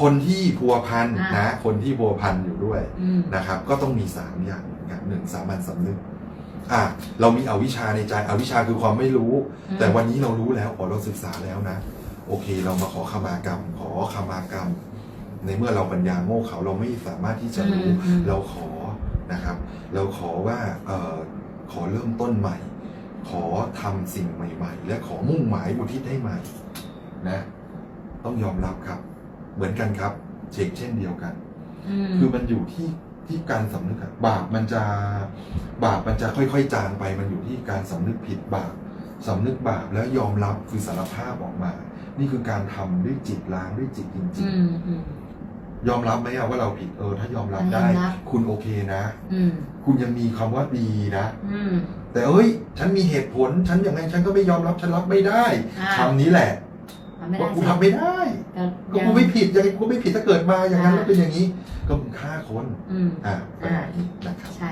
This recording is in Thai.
คนที่พัวพันอ่านนะ คนที่พัวพันอยู่ด้วยอืมนะครับ ก็ต้องมีสามอย่างอย่างหนึ่งสามัญสำนึกอะเรามีอวิชชาในใจอวิชชาคือความไม่รู้อืมแต่วันนี้เรารู้แล้วอ๋อเราศึกษาแล้วนะ โอเค เรามาขอขมากรรม ขอขมากรรม ในเมื่อเราปัญญาโง่เขาเราไม่สามารถที่จะรู้อืมอืมเราขอนะครับ เราขอว่าเอ่อขอเริ่มต้นใหม่ ขอทำสิ่งใหม่ ๆ และขอมุ่งหมายอุทิศให้ใหม่นะ ต้องยอมรับครับ เหมือนกันครับเชกเช่นเดียวกันอืมคือมันอยู่ที่ที่การสำนึกอะบาปมันจะบาปมันจะค่อยๆ จางไป มันอยู่ที่การสำนึกผิดบาปสำนึกบาปแล้วยอมรับคือสารภาพออกมา นี่คือการทำด้วยจิตล้างด้วยจิตจริงอืมอืมๆยอมรับไหมอะว่าเราผิดเออ ถ้ายอมรับยอมได้รับคุณโอเคนะอืมคุณยังมีคำว่าดีนะอืมแต่เอ้ย ฉันมีเหตุผล ฉันอย่างไงฉันก็ไม่ยอมรับฉันรับไม่ได้อ่าคำนี้แหละทำ ไม่ได้ว่ากูสิทำไม่ได้ก็ก็ยังกูไม่ผิดยังไงกูไม่ผิดถ้าเกิดมาอย่างนั้นอ่าแล้วเป็นอย่างนี้ ก็มึงฆ่าคน อืมอ่าเป็นอย่างนี้นะครับ ใช่